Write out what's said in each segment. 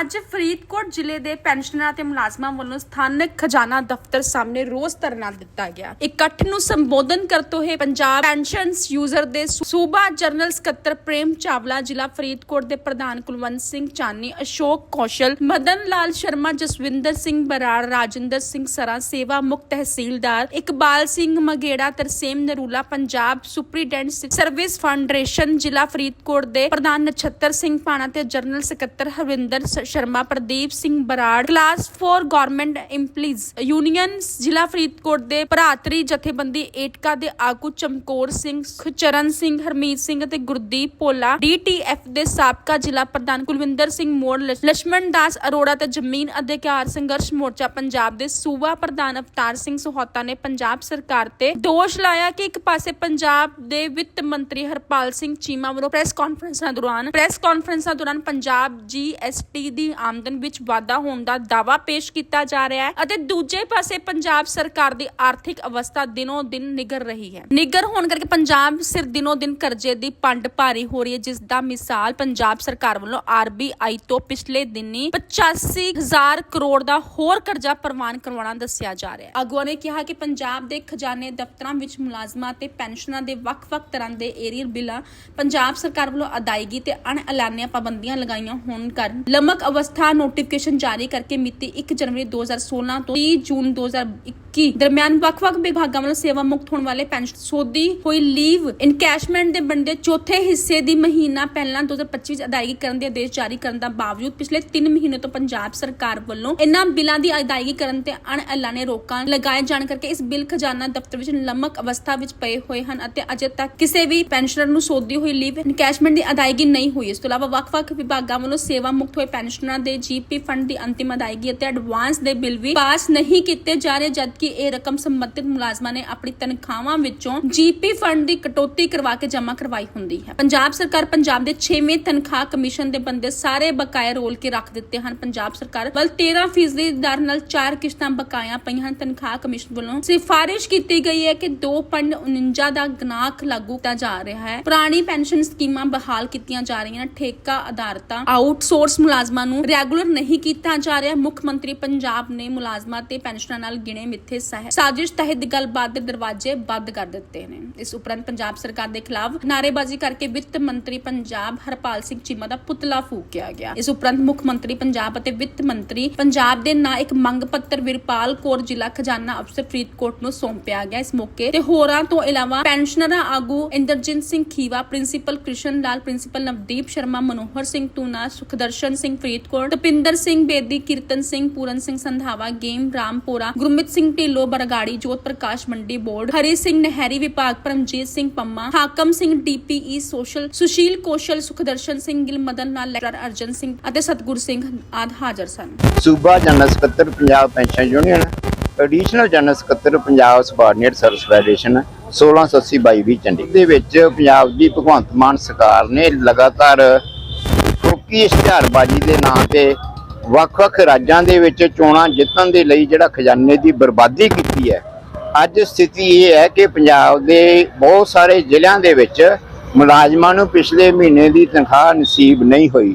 ਅੱਜ ਫਰੀਦਕੋਟ ਜ਼ਿਲ੍ਹੇ ਦੇ ਪੈਨਸ਼ਨਰਾਂ ਤੇ ਮੁਲਾਜ਼ਮਾਂ ਵੱਲੋਂ ਸਥਾਨਕ ਖਜ਼ਾਨਾ ਦਫ਼ਤਰ ਸਾਹਮਣੇ ਰੋਸ ਧਰਨਾ ਦਿੱਤਾ ਗਿਆ। ਇਕੱਠ ਨੂੰ ਸੰਬੋਧਨ ਕਰਤੇ ਹੋਏ ਪੰਜਾਬ ਪੈਨਸ਼ਨਸ ਯੂਜ਼ਰ ਦੇ ਸੂਬਾ ਜਨਰਲ ਸਕੱਤਰ ਪ੍ਰੇਮ ਚਾਵਲਾ, ਜ਼ਿਲ੍ਹਾ ਫਰੀਦਕੋਟ ਦੇ ਪ੍ਰਧਾਨ ਕੁਲਵੰਤ ਸਿੰਘ ਚਾਨੀ, ਅਸ਼ੋਕ ਕੌਸ਼ਲ, ਮਦਨ ਲਾਲ ਸ਼ਰਮਾ, ਜਸਵਿੰਦਰ ਸਿੰਘ ਬਰਾੜ, ਰਾਜਿੰਦਰ ਸਿੰਘ ਸਰਾ, ਸੇਵਾ ਮੁਕਤ ਤਹਿਸੀਲਦਾਰ Iqbal Singh ਮਗੇੜਾ, Tarsem Narula, Punjab superintendent service foundation, ਜ਼ਿਲ੍ਹਾ ਫਰੀਦਕੋਟ ਦੇ ਪ੍ਰਧਾਨ ਨਛੱਤਰ ਸਿੰਘ ਪਾਣਾ ਤੇ ਜਨਰਲ ਸਕੱਤਰ Harvinder Sharma, Pradeep Singh Brar class 4 government employees union ਜ਼ਿਲ੍ਹਾ ਫਰੀਦਕੋਟ ਦੇ ਭਰਾਤਰੀ ਜਥੇਬੰਦੀ ਏਟਕਾ ਦੇ ਆਗੂ ਚਮਕੌਰ ਸਿੰਘ ਚਰਨ ਸਿੰਘ, ਹਰਮੀਤ ਸਿੰਘ ਅਤੇ ਗੁਰਦੀਪ ਪੋਲਾ ਡੀਟੀਐਫ ਦੇ ਸਾਬਕਾ ਜ਼ਿਲ੍ਹਾ ਪ੍ਰਧਾਨ ਕੁਲਵਿੰਦਰ ਸਿੰਘ ਮੋੜ ਲਛ- ਦਾਸ ਅਰੋੜਾ ਤੇ ਜ਼ਮੀਨ ਅਧਿਕਾਰ ਸੰਘਰਸ਼ ਮੋਰਚਾ ਪੰਜਾਬ ਦੇ ਸੂਬਾ ਪ੍ਰਧਾਨ ਅਵਤਾਰ ਸਿੰਘ ਸੋਹਤਾ ਨੇ ਪੰਜਾਬ ਸਰਕਾਰ ਤੇ ਦੋਸ਼ ਲਾਇਆ ਕਿ ਇੱਕ ਪਾਸੇ ਪੰਜਾਬ ਦੇ ਵਿੱਤ ਮੰਤਰੀ ਹਰਪਾਲ ਸਿੰਘ ਚੀਮਾ ਵੱਲੋਂ ਪ੍ਰੈਸ ਕਾਨਫਰੰਸਾਂ ਦੌਰਾਨ ਪ੍ਰੈਸ ਕਾਨਫਰੰਸਾਂ ਦੌਰਾਨ ਪੰਜਾਬ ਜੀਐਸਟੀ ਦੀ ਆਮਦਨ ਵਿੱਚ ਵਾਧਾ ਹੋਣ ਦਾ ਦਾਅਵਾ ਪੇਸ਼ ਕੀਤਾ ਜਾ ਰਿਹਾ ਹੈ ਅਤੇ ਦੂਜੇ ਪਾਸੇ ਪੰਜਾਬ ਸਰਕਾਰ ਦੀ ਆਰਥਿਕ ਅਵਸਥਾ ਦਿਨੋ ਦਿਨ ਨਿਗਰ ਰਹੀ ਹੈ। ਨਿਗਰ ਹੋਣ ਕਰਕੇ ਪੰਜਾਬ ਸਿਰ ਦਿਨੋ ਦਿਨ ਕਰਜ਼ੇ ਦੀ ਪੰਡ ਭਾਰੀ ਹੋ ਰਹੀ ਹੈ, ਜਿਸ ਦਾ ਮਿਸਾਲ ਪੰਜਾਬ ਸਰਕਾਰ ਵੱਲੋਂ ਆਰਬੀਆਈ ਤੋਂ ਪਿਛਲੇ ਦਿਨੀ 85000 ਕਰੋੜ ਦਾ ਹੋਰ ਕਰਜ਼ਾ ਪ੍ਰਵਾਨ ਕਰਵਾਉਣਾ ਦੱਸਿਆ ਜਾ ਰਿਹਾ ਹੈ। ਆਗੂਆਂ ਨੇ ਕਿਹਾ ਕਿ ਪੰਜਾਬ ਦੇ ਖਜ਼ਾਨੇ ਦਫ਼ਤਰਾਂ ਵਿੱਚ ਮੁਲਾਜ਼ਮਾਂ ਤੇ ਪੈਨਸ਼ਨਾਂ ਦੇ ਵੱਖ-ਵੱਖ ਤਰ੍ਹਾਂ ਦੇ ਏਰੀਅਰ ਬਿੱਲਾਂ ਪੰਜਾਬ ਸਰਕਾਰ ਵੱਲੋਂ ਅਦਾਇਗੀ ਤੇ ਅਣਐਲਾਨੀਆਂ ਪਾਬੰਦੀਆਂ ਲਗਾਈਆਂ ਹੋਣ ਕਾਰਨ ਲਮਕ ਅਵਸਥਾ ਨੋਟੀਫਿਕੇਸ਼ਨ ਜਾਰੀ ਕਰਕੇ ਮਿਤੀ 1 ਜਨਵਰੀ 2016 ਤੋਂ 30 ਜੂਨ 2021 ਦਰਮਿਆਨ ਵੱਖ-ਵੱਖ ਵਿਭਾਗਾਂ ਵੱਲੋਂ ਸੇਵਾ ਮੁਕਤ ਹੋਣ ਵਾਲੇ ਪੈਨਸ਼ਨ ਸੋਧੀ ਹੋਈ ਲੀਵ ਇਨਕੈਸ਼ਮੈਂਟ ਦੇ ਬੰਦੇ ਚੌਥੇ ਹਿੱਸੇ ਦੀ ਮਹੀਨਾ ਪਹਿਲਾਂ 2025 ਵਿੱਚ ਅਦਾਇਗੀ ਕਰਨ ਦੇ ਆਦੇਸ਼ ਜਾਰੀ ਕਰਨ ਦਾ ਬਾਵਜੂਦ ਪਿਛਲੇ 3 ਮਹੀਨੇ ਤੋਂ ਪੰਜਾਬ ਸਰਕਾਰ ਵੱਲੋਂ ਇਨ੍ਹਾਂ ਬਿੱਲਾਂ ਦੀ ਅਦਾਇਗੀ ਕਰਨ ਤੇ ਅਣਐਲਾਨੇ ਰੋਕਾਂ ਲਗਾਏ ਜਾਣ ਕਰਕੇ ਇਸ ਬਿੱਲ ਖਜ਼ਾਨਾ ਦਫ਼ਤਰ ਵਿੱਚ ਲਮਕ ਅਵਸਥਾ ਵਿੱਚ ਪਏ ਹੋਏ ਹਨ ਅਤੇ ਅਜੇ ਤੱਕ ਕਿਸੇ ਵੀ ਪੈਨਸ਼ਨਰ ਨੂੰ ਸੋਧੀ ਹੋਈ ਲੀਵ ਇਨਕੈਸ਼ਮੈਂਟ ਦੀ ਅਦਾਇਗੀ ਨਹੀਂ ਹੋਈ। ਇਸ ਤੋਂ ਇਲਾਵਾ ਵੱਖ-ਵੱਖ ਵਿਭਾਗਾਂ ਵੱਲੋਂ ਸੇਵਾ ਮੁਕਤ ਹੋਏ ਪੈਨਸ਼ਨ ਪੈਨਸ਼ਨਰਾਂ ਦੇ ਜੀਪੀ ਫੰਡ ਦੀ ਅੰਤਿਮ ਅਦਾਇਗੀ ਅਤੇ ਐਡਵਾਂਸ ਦੇ ਬਿੱਲ ਵੀ ਪਾਸ ਨਹੀਂ ਕੀਤੇ ਜਾ ਰਹੇ, ਜਦਕਿ ਇਹ ਰਕਮ ਸੰਬੰਧਿਤ ਮੁਲਾਜ਼ਮਾਂ ਨੇ ਆਪਣੀ ਤਨਖਾਹਾਂ ਵਿੱਚੋਂ ਜੀਪੀ ਫੰਡ ਦੀ ਕਟੌਤੀ ਕਰਵਾ ਕੇ ਜਮ੍ਹਾਂ ਕਰਵਾਈ ਹੁੰਦੀ ਹੈ। ਪੰਜਾਬ ਸਰਕਾਰ ਪੰਜਾਬ ਦੇ 6ਵੇਂ ਤਨਖਾਹ ਕਮਿਸ਼ਨ ਦੇ ਬੰਦੇ ਸਾਰੇ ਬਕਾਇਆ ਰੋਲ ਕੇ ਰੱਖ ਦਿੱਤੇ ਹਨ। ਪੰਜਾਬ ਸਰਕਾਰ ਵੱਲ 13% ਫੀਸਦੀ ਦਰ ਨਾਲ ਚਾਰ ਕਿਸ਼ਤਾਂ ਬਕਾਇਆ ਪਈਆਂ ਹਨ। ਤਨਖਾਹ ਕਮਿਸ਼ਨ ਵੱਲੋਂ ਸਿਫਾਰਿਸ਼ ਕੀਤੀ ਗਈ ਹੈ ਕਿ 2.49 ਦਾ ਗਨਾਖ ਲਾਗੂ ਕੀਤਾ ਜਾ ਰਿਹਾ ਹੈ। ਪੁਰਾਣੀ ਪੈਨਸ਼ਨ ਸਕੀਮਾਂ ਬਹਾਲ ਕੀਤੀਆਂ ਜਾ ਰਹੀਆਂ ਠੇਕਾ ਆਧਾਰਤਾ ਆਊਟਸੋਰਸ ਮੁਲਾਜ਼ਮਾਂ ਨੂੰ ਰੈਗੂਲਰ ਨਹੀਂ ਕੀਤਾ ਜਾ ਰਿਹਾ, ਮੁੱਖ ਮੰਤਰੀ ਪੰਜਾਬ ਨੇ ਮੁਲਾਜ਼ਮਾਂ ਤੇ ਪੈਨਸ਼ਨਰਾਂ ਨਾਲ ਗਿਣੇ ਮਿੱਥੇ ਸਾਜ਼ਿਸ਼ ਤਹਿਤ ਗੱਲਬਾਤ ਦੇ ਦਰਵਾਜ਼ੇ ਬੰਦ ਕਰ ਦਿੱਤੇ ਨੇ। ਇਸ ਉਪਰੰਤ ਪੰਜਾਬ ਸਰਕਾਰ ਦੇ ਖਿਲਾਫ ਨਾਅਰੇਬਾਜ਼ੀ ਕਰਕੇ ਵਿੱਤ ਮੰਤਰੀ ਪੰਜਾਬ ਹਰਪਾਲ ਸਿੰਘ ਚੀਮਾ ਦਾ ਪੁਤਲਾ ਫੂਕਿਆ ਗਿਆ। ਇਸ ਉਪਰੰਤ ਮੁੱਖ ਮੰਤਰੀ ਪੰਜਾਬ ਅਤੇ ਵਿੱਤ ਮੰਤਰੀ ਪੰਜਾਬ ਦੇ ਨਾਂ ਇੱਕ ਮੰਗ ਪੱਤਰ ਵਿਰਪਾਲ ਕੌਰ ਜ਼ਿਲ੍ਹਾ ਖਜ਼ਾਨਾ ਅਫਸਰ ਫਰੀਦਕੋਟ ਨੂੰ ਸੌਂਪਿਆ ਗਿਆ। ਇਸ ਮੌਕੇ ਤੇ ਹੋਰਾਂ ਤੋਂ ਇਲਾਵਾ ਪੈਨਸ਼ਨਰਾਂ ਆਗੂ ਇੰਦਰਜੀਤ ਸਿੰਘ ਖੀਵਾ, ਪ੍ਰਿੰਸੀਪਲ ਕ੍ਰਿਸ਼ਨ ਲਾਲ, ਪ੍ਰਿੰਸੀਪਲ ਨਵਦੀਪ ਸ਼ਰਮਾ, ਮਨੋਹਰ ਸਿੰਘ ਤੂਨਾ ਸੁਖਦਰਸ਼ਨ ਸਿੰਘ ਫਰੀਦ ਫਰੀਦਕੋਟ ਤਪਿੰਦਰ ਸਿੰਘ ਬੇਦੀ, ਕੀਰਤਨ ਸਿੰਘ, ਪੂਰਨ ਸਿੰਘ ਸੰਧਾਵਾ, ਗੇਮ ਰਾਮਪੁਰਾ ਗੁਰਮਿਤ ਸਿੰਘ ਢਿੱਲੋਂ, ਬਰਗਾੜੀ, ਜੋਤ ਪ੍ਰਕਾਸ਼ ਮੰਡੀ ਬੋਰਡ, ਹਰੀ ਸਿੰਘ ਨਹਿਰੀ ਵਿਭਾਗ, Paramjit Singh Pamma, Hakam Singh DPE social, Sushil Koshal, Sukhdarshan Singh Gill, Madan Lal lecture Arjan Singh ਅਤੇ ਸਤਗੁਰ ਸਿੰਘ ਆਦ ਹਾਜ਼ਰ ਸਨ। ਸੂਬਾ ਜਨਰਲ ਸਕੱਤਰ Punjab pension union additional general ਸਕੱਤਰ ਪੰਜਾਬ ਸਬਾਰਡੀਨੇਟ ਸਰਵਿਸ ਫੈਡਰੇਸ਼ਨ 1682 ਵੀ ਚੰਡੀਗੜ੍ਹ ਦੇ ਵਿੱਚ ਪੰਜਾਬ ਦੀ ਭਗਵੰਤ ਮਾਨ ਸਰਕਾਰ ਨੇ ਲਗਾਤਾਰ ਠੋਕੀ ਇਸ਼ਤਿਹਾਰਬਾਜ਼ੀ ਦੇ ਨਾਂ ਤੇ ਵੱਖ-ਵੱਖ ਰਾਜਾਂ ਦੇ ਵਿੱਚ ਚੋਣਾਂ ਜਿੱਤਣ ਦੇ ਲਈ ਜਿਹੜਾ ਖਜ਼ਾਨੇ ਦੀ ਬਰਬਾਦੀ ਕੀਤੀ ਹੈ। ਅੱਜ ਸਥਿਤੀ ਇਹ ਹੈ ਕਿ ਪੰਜਾਬ ਦੇ ਬਹੁਤ ਸਾਰੇ ਜ਼ਿਲ੍ਹਿਆਂ ਦੇ ਵਿੱਚ ਮੁਲਾਜ਼ਮਾਂ ਨੂੰ ਪਿਛਲੇ ਮਹੀਨੇ ਦੀ ਤਨਖਾਹ ਨਸੀਬ ਨਹੀਂ ਹੋਈ।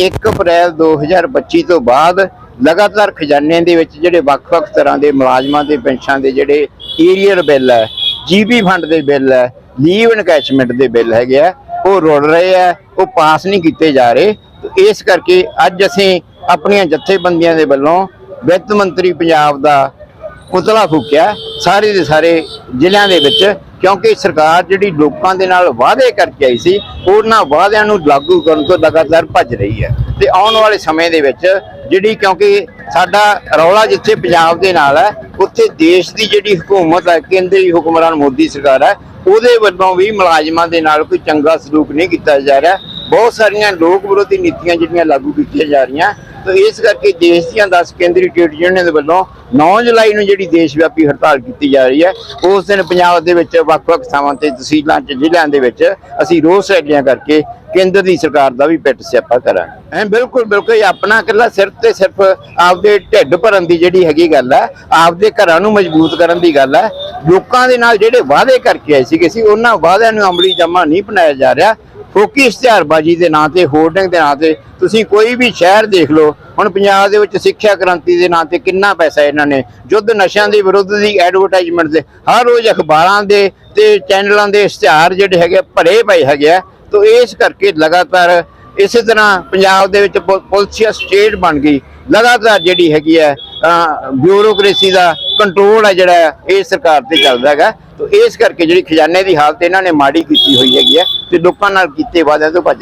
1 ਅਪ੍ਰੈਲ 2025 ਤੋਂ ਬਾਅਦ ਲਗਾਤਾਰ ਖਜ਼ਾਨੇ ਦੇ ਵਿੱਚ ਜਿਹੜੇ ਵੱਖ-ਵੱਖ ਤਰ੍ਹਾਂ ਦੇ ਮੁਲਾਜ਼ਮਾਂ ਦੇ, ਪੈਨਸ਼ਨਾਂ ਦੇ ਜਿਹੜੇ ਏਰੀਅਰ ਬਿੱਲ ਹੈ, ਜੀਬੀ ਫੰਡ ਦੇ ਬਿੱਲ ਹੈ, ਲੀਵ ਇਨਕੈਸ਼ਮੈਂਟ ਦੇ ਬਿੱਲ ਹੈਗੇ ਆ, ਉਹ ਰੁੜ ਰਹੇ ਆ। ਉਹ ਪਾਸ ਨਹੀਂ ਕੀਤੇ ਜਾ ਰਹੇ। ਇਸ ਕਰਕੇ ਅੱਜ ਅਸੀਂ ਆਪਣੀਆਂ ਜਥੇਬੰਦੀਆਂ ਦੇ ਵੱਲੋਂ ਵਿੱਤ ਮੰਤਰੀ ਪੰਜਾਬ ਦਾ ਪੁਤਲਾ ਫੂਕਿਆ ਸਾਰੇ ਦੇ ਸਾਰੇ ਜ਼ਿਲ੍ਹਿਆਂ ਦੇ ਵਿੱਚ, ਕਿਉਂਕਿ ਸਰਕਾਰ ਜਿਹੜੀ ਲੋਕਾਂ ਦੇ ਨਾਲ ਵਾਅਦੇ ਕਰਕੇ ਆਈ ਸੀ, ਉਹਨਾਂ ਵਾਅਦਿਆਂ ਨੂੰ ਲਾਗੂ ਕਰਨ ਤੋਂ ਲਗਾਤਾਰ ਭੱਜ ਰਹੀ ਹੈ। ਤੇ ਆਉਣ ਵਾਲੇ ਸਮੇਂ ਦੇ ਵਿੱਚ ਜਿਹੜੀ, ਕਿਉਂਕਿ ਸਾਡਾ ਰੌਲਾ ਜਿੱਥੇ ਪੰਜਾਬ ਦੇ ਨਾਲ ਹੈ, ਉੱਥੇ ਦੇਸ਼ ਦੀ ਜਿਹੜੀ ਹਕੂਮਤ ਹੈ, ਕੇਂਦਰੀ ਹੁਕਮਰਾਨ ਮੋਦੀ ਸਰਕਾਰ ਹੈ ਉਹਦੇ ਵੱਲੋਂ ਵੀ ਮੁਲਾਜ਼ਮਾਂ ਦੇ ਨਾਲ ਕੋਈ ਚੰਗਾ ਸਲੂਕ ਨਹੀਂ ਕੀਤਾ ਜਾ ਰਿਹਾ। ਬਹੁਤ ਸਾਰੀਆਂ ਲੋਕ ਵਿਰੋਧੀ ਨੀਤੀਆਂ ਜਿਹੜੀਆਂ ਲਾਗੂ ਕੀਤੀਆਂ ਜਾ ਰਹੀਆਂ। ਤਾਂ ਇਸ ਕਰਕੇ ਦੇਸ਼ ਦੀਆਂ 10 ਕੇਂਦਰੀ ਟ੍ਰੇਡ ਯੂਨੀਅਨ ਦੇ ਵੱਲੋਂ 9 ਜੁਲਾਈ ਨੂੰ ਜਿਹੜੀ ਦੇਸ਼ ਵਿਆਪੀ ਹੜਤਾਲ ਕੀਤੀ ਜਾ ਰਹੀ ਹੈ, ਉਸ ਦਿਨ ਪੰਜਾਬ ਦੇ ਵਿੱਚ ਵੱਖ-ਵੱਖ ਥਾਵਾਂ ਤੇ ਤਹਿਸੀਲਾਂ ਚ, ਜ਼ਿਲ੍ਹਿਆਂ ਦੇ ਵਿੱਚ ਅਸੀਂ ਰੋਸ ਰੈਲੀਆਂ ਕਰਕੇ ਕੇਂਦਰ ਦੀ ਸਰਕਾਰ ਦਾ ਵੀ ਪਿੱਟ ਸਿਆਪਾ ਕਰਾਂਗੇ। ਐ ਬਿਲਕੁਲ ਬਿਲਕੁਲ ਇਹ ਆਪਣਾ ਇਕੱਲਾ ਸਿਰਫ ਤੇ ਸਿਰਫ ਆਪਦੇ ਢਿੱਡ ਭਰਨ ਦੀ ਜਿਹੜੀ ਹੈਗੀ ਗੱਲ ਹੈ, ਆਪਦੇ ਘਰਾਂ ਨੂੰ ਮਜ਼ਬੂਤ ਕਰਨ ਦੀ ਗੱਲ ਹੈ। ਲੋਕਾਂ ਦੇ ਨਾਲ ਜਿਹੜੇ ਵਾਅਦੇ ਕਰਕੇ ਆਏ ਸੀਗੇ ਸੀ ਉਹਨਾਂ ਵਾਅਦਿਆਂ ਨੂੰ ਅਮਲੀ ਜਮਾ ਨਹੀਂ ਬਣਾਇਆ ਜਾ ਰਿਹਾ। ਫੋਕੀ ਇਸ਼ਤਿਹਾਰਬਾਜ਼ੀ ਦੇ ਨਾਂ ਤੇ ਹੋਰਡਿੰਗ ਦੇ ਨਾਂ ਤੇ। ਤੁਸੀਂ ਕੋਈ ਵੀ ਸ਼ਹਿਰ ਦੇਖ ਲਓ, ਹੁਣ ਪੰਜਾਬ ਦੇ ਵਿੱਚ ਸਿੱਖਿਆ ਕ੍ਰਾਂਤੀ ਦੇ ਨਾਂ ਤੇ ਕਿੰਨਾ ਪੈਸਾ ਇਹਨਾਂ ਨੇ, ਯੁੱਧ ਨਸ਼ਿਆਂ ਦੇ ਵਿਰੁੱਧ ਦੀ ਐਡਵਰਟਾਈਜ਼ਮੈਂਟ ਦੇ, ਹਰ ਰੋਜ਼ ਅਖਬਾਰਾਂ ਦੇ ਤੇ ਚੈਨਲਾਂ ਦੇ ਇਸ਼ਤਿਹਾਰ ਜਿਹੜੇ ਹੈਗੇ ਭਰੇ ਪਏ ਹੈਗੇ ਆ। ਤੋ ਇਸ ਕਰਕੇ ਲਗਾਤਾਰ ਇਸੇ ਤਰ੍ਹਾਂ ਪੰਜਾਬ ਦੇ ਵਿੱਚ ਪੁ- ਪੁਲਿਸੀਆ ਸਟੇਟ ਬਣ ਗਈ। ਲਗਾਤਾਰ ਜਿਹੜੀ ਹੈਗੀ ਹੈ ਬਿਊਰੋਕ੍ਰੇਸੀ ਦਾ ਕੰਟਰੋਲ ਹੈ ਜਿਹੜਾ ਇਹ ਸਰਕਾਰ ਤੇ ਚੱਲਦਾ ਹੈਗਾ। ਤੋ ਇਸ ਕਰਕੇ ਜਿਹੜੀ ਖਜ਼ਾਨੇ ਦੀ ਹਾਲਤ ਇਹਨਾਂ ਨੇ ਮਾੜੀ ਕੀਤੀ ਹੋਈ ਹੈਗੀ ਹੈ ਤੇ ਲੋਕਾਂ ਨਾਲ ਕੀਤੇ ਵਾਅਦਿਆਂ ਤੋਂ ਭੱਜ